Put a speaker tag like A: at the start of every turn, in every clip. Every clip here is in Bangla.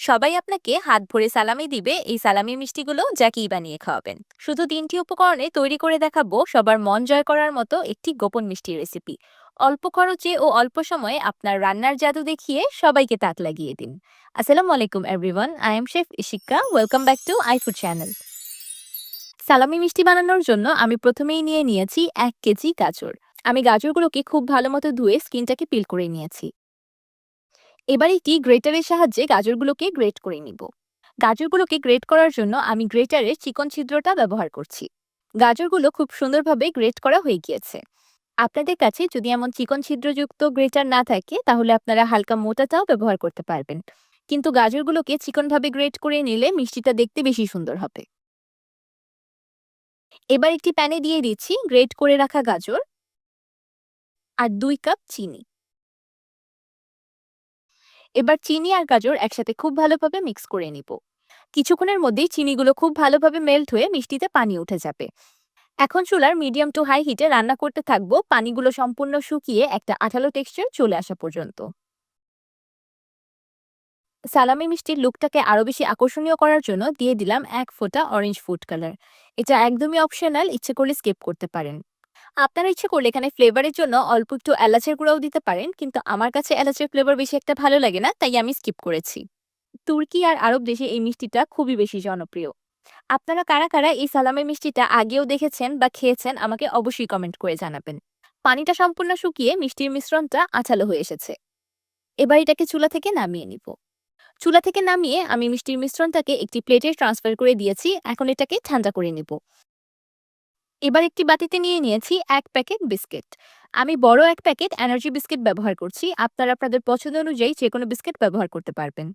A: সবাই আপনাকে হাত ভরে সালামি দিবে, এই সালামি মিষ্টিগুলো যাকেই বানিয়ে খাওয়াবেন। শুধু তিনটি উপকরণে তৈরি করে দেখাবো, সবার মন জয় করার মতো একটি গোপন মিষ্টি রেসিপি অল্প খরচে ও অল্প সময়ে আপনার রান্নার জাদু দেখিয়ে সবাইকে তাক লাগিয়ে দিন। আসসালামু আলাইকুম everyone I am chef Ishika welcome back to I food channel সালামি মিষ্টি বানানোর জন্য আমি প্রথমেই নিয়ে নিয়েছি এক কেজি গাজর। আমি গাজরগুলোকে খুব ভালো মতো ধুয়ে স্কিনটাকে পিল করে নিয়েছি। এবার একটি গ্রেটারের সাহায্যে গাজরগুলোকে গ্রেট করে নিব? গাজরগুলোকে গ্রেট করার জন্য আমি গ্রেটারের চিকন ছিদ্রটা ব্যবহার করছি। গাজরগুলো খুব সুন্দরভাবে গ্রেট করা হয়ে গিয়েছে। আপনাদের কাছে যদি এমন চিকন ছিদ্রযুক্ত গ্রেটার না থাকে, তাহলে আপনারা হালকা মোটাটাও ব্যবহার করতে পারবেন। কিন্তু গাজরগুলোকে চিকনভাবে গ্রেট করে নিলে মিষ্টিটা দেখতে বেশি সুন্দর হবে। এবার একটি প্যানে দিয়ে দিচ্ছি গ্রেট করে রাখা গাজর আর দুই কাপ চিনি। এবার চিনি আর গাজর একসাথে খুব ভালোভাবে মিক্স করে নিব। কিছুক্ষণের মধ্যেই চিনিগুলো খুব ভালোভাবে মেল্ট হয়ে মিষ্টিতে পানি উঠে যাবে। এখন চুলার মিডিয়াম টু হাই হিটে রান্না করতে থাকব, পানিগুলো সম্পূর্ণ শুকিয়ে একটা আঠালো টেক্সচার চলে আসা পর্যন্ত। সালামি মিষ্টির লুকটাকে আরও বেশি আকর্ষণীয় করার জন্য দিয়ে দিলাম এক ফোঁটা অরেঞ্জ ফুড কালার এটা একদমই অপশনাল ইচ্ছে করলে স্কিপ করতে পারেন। আপনারা ইচ্ছে করলে এখানে ফ্লেভারের জন্য অল্প একটু এলাচের গুঁড়াও দিতে পারেন। কিন্তু আমার কাছে এলাচের ফ্লেভার বেশি একটা ভালো লাগে না, তাই আমি স্কিপ করেছি। তুর্কি আর আরব দেশে এই মিষ্টিটা খুবই বেশি জনপ্রিয়। আপনারা কারা কারা এই সালামের মিষ্টিটা আগেও দেখেছেন বা খেয়েছেন আমাকে অবশ্যই কমেন্ট করে জানাবেন। পানিটা সম্পূর্ণ শুকিয়ে মিষ্টির মিশ্রণটা আঠালো হয়ে এসেছে। এবার এটাকে চুলা থেকে নামিয়ে নিব। চুলা থেকে নামিয়ে আমি মিষ্টির মিশ্রণটাকে একটি প্লেটে ট্রান্সফার করে দিয়েছি। এখন এটাকে ঠান্ডা করে নিব। এবার একটি বাটিতে নিয়ে নিয়েছি এক প্যাকেট বিস্কিট। আমি বড় এক প্যাকেট এনার্জি বিস্কিট ব্যবহার করছি। আপনারা আপনাদের পছন্দ অনুযায়ী যে কোনো বিস্কিট ব্যবহার করতে পারবেন।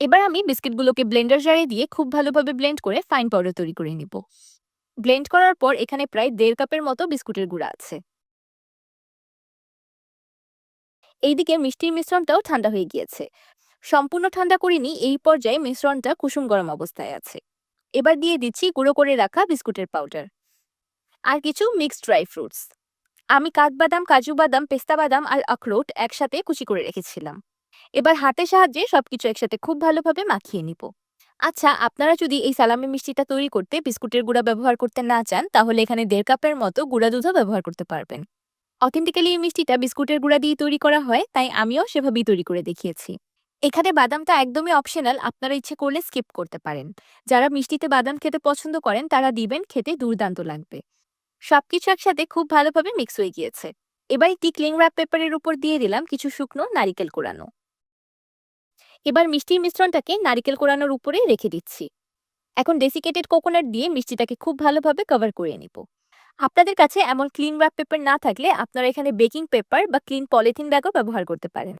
A: এবার আমি বিস্কিটগুলোকে ব্লেন্ডার জারে দিয়ে খুব ভালোভাবে ব্লেন্ড করে ফাইন পাউডার তৈরি করে নিব। ব্লেন্ড করার পর এখানে প্রায় দেড় কাপের মতো বিস্কুটের গুঁড়া আছে। এইদিকে মিষ্টির মিশ্রণটাও ঠান্ডা হয়ে গিয়েছে। সম্পূর্ণ ঠান্ডা করিনি, এই পর্যায়ে মিশ্রণটা কুসুম গরম অবস্থায় আছে। এবার দিয়ে দিচ্ছি গুঁড়ো করে রাখা বিস্কুটের পাউডার। আর কিছু মিক্সড ড্রাই ফ্রুটস আমি কাঠবাদাম, কাজু বাদাম, পেস্তা বাদাম আর আখরোট একসাথে কুচি করে রেখেছিলাম। এবার হাতের সাহায্যে সবকিছু একসাথে খুব ভালোভাবে মাখিয়ে নিব। আচ্ছা আপনারা যদি এই সালামি মিষ্টিটা তৈরি করতে বিস্কুটের গুঁড়া ব্যবহার করতে না চান, তাহলে এখানে দেড় কাপের মতো গুঁড়া দুধও ব্যবহার করতে পারবেন। অথেন্টিক্যালি এই মিষ্টিটা বিস্কুটের গুঁড়া দিয়ে তৈরি করা হয়, তাই আমিও সেভাবেই তৈরি করে দেখিয়েছি। এখানে বাদামটা একদমই অপশনাল আপনারা ইচ্ছে করলে স্কিপ করতে পারেন। যারা মিষ্টিতে বাদাম খেতে পছন্দ করেন, তারা দিবেন, খেতে দুর্দান্ত লাগবে। সবকিছু একসাথে খুব ভালোভাবে মিক্স হয়ে গিয়েছে। এবার একটি ক্লিং র্যাপ পেপারের উপর দিয়ে দিলাম কিছু শুকনো নারিকেল কোড়ানো এবার মিষ্টির মিশ্রণটাকে নারিকেল কোড়ানোর উপরে রেখে দিচ্ছি। এখন ডেসিকেটেড কোকোনাট দিয়ে মিষ্টিটাকে খুব ভালোভাবে কভার করে নিব। আপনাদের কাছে এমন ক্লিন র্যাপ পেপার না থাকলে আপনারা এখানে বেকিং পেপার বা ক্লিন পলিথিন ব্যাগও ব্যবহার করতে পারেন।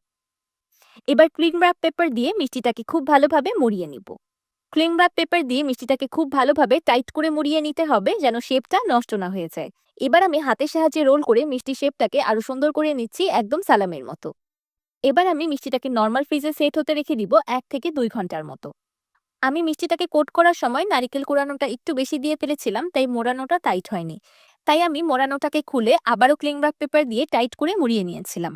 A: এবার ক্লিন র্যাপ পেপার দিয়ে মিষ্টিটাকে খুব ভালোভাবে মরিয়ে নিব। ক্লিং র্যাপ পেপার দিয়ে মিষ্টিটাকে খুব ভালোভাবে টাইট করে মুড়িয়ে নিতে হবে যেন শেপটা নষ্ট না হয়ে যায়। এবার আমি হাতের সাহায্যে রোল করে মিষ্টি শেপটাকে আরও সুন্দর করে নিচ্ছি একদম সালামের মতো। এবার আমি মিষ্টিটাকে নর্মাল ফ্রিজে সেট হতে রেখে দিব এক থেকে দুই ঘণ্টার মতো। আমি মিষ্টিটাকে কোট করার সময় নারিকেল কোড়ানোটা একটু বেশি দিয়ে ফেলেছিলাম, তাই মোড়ানোটা টাইট হয়নি। তাই আমি মোড়ানোটাকে খুলে আবারও ক্লিং র্যাপ পেপার দিয়ে টাইট করে মুড়িয়ে নিয়েছিলাম।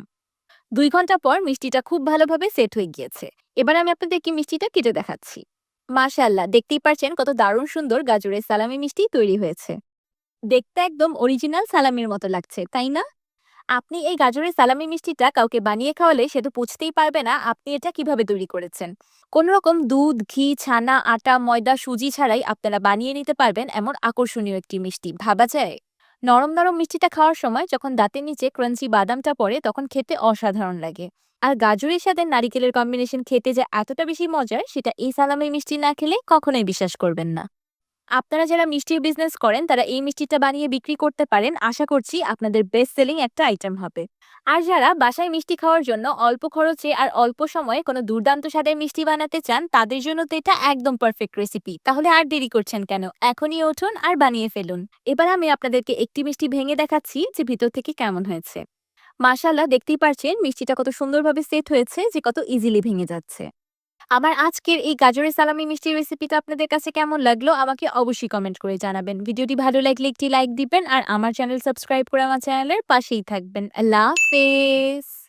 A: দুই ঘণ্টা পর মিষ্টিটা খুব ভালোভাবে সেট হয়ে গিয়েছে। এবার আমি আপনাদেরকে মিষ্টিটা কেটে দেখাচ্ছি। মাশাআল্লাহ, দেখতেই পারছেন কত দারুণ সুন্দর গাজরের সালামি মিষ্টি তৈরি হয়েছে। দেখতে একদম অরিজিনাল সালামির মতো লাগছে, তাই না? আপনি এই গাজরের সালামি মিষ্টিটা কাউকে বানিয়ে খাওয়ালে সে তো বুঝতেই পারবে না আপনি এটা কীভাবে তৈরি করেছেন। কোন রকম দুধ, ঘি, ছানা, আটা, ময়দা, সুজি ছাড়াই আপনারা বানিয়ে নিতে পারবেন এমন আকর্ষণীয় একটি মিষ্টি, ভাবা যায়? নরম নরম মিষ্টিটা খাওয়ার সময় যখন দাঁতের নিচে ক্রাঞ্চি বাদামটা পড়ে, তখন খেতে অসাধারণ লাগে। আর গাজরের সাথে নারিকেলের কম্বিনেশন খেতে যে এতটা বেশি মজার, সেটা এই সালামি মিষ্টি না খেলে কখনোই বিশ্বাস করবেন না। আপনারা যারা মিষ্টির বিজনেস করেন, তারা এই মিষ্টিটা বানিয়ে বিক্রি করতে পারেন। আশা করছি আপনাদের বেস্ট সেলিং একটা আইটেম হবে। আর যারা বাসায় মিষ্টি খাওয়ার জন্য অল্প খরচে আর অল্প সময়ে কোনো দুর্দান্ত স্বাদের মিষ্টি বানাতে চান, তাদের জন্য তো এটা একদম পারফেক্ট রেসিপি তাহলে আর দেরি করছেন কেন? এখনই উঠুন আর বানিয়ে ফেলুন। এবার আমি আপনাদেরকে একটি মিষ্টি ভেঙে দেখাচ্ছি যে ভিতর থেকে কেমন হয়েছে। মাশাল্লাহ দেখতেই পারছেন মিষ্টিটা কত সুন্দরভাবে সেট হয়েছে, যে কত ইজিলি ভেঙে যাচ্ছে। আমার আজকের এই গাজরের সালামি মিষ্টির রেসিপিটা আপনাদের কাছে কেমন লাগল, আমাকে অবশ্যই কমেন্ট করে জানাবেন। ভিডিওটি ভালো লাগলে একটি লাইক দিবেন, আর আমার চ্যানেল সাবস্ক্রাইব করে আমার চ্যানেলের পাশেই থাকবেন। আল্লাহ হাফেজ!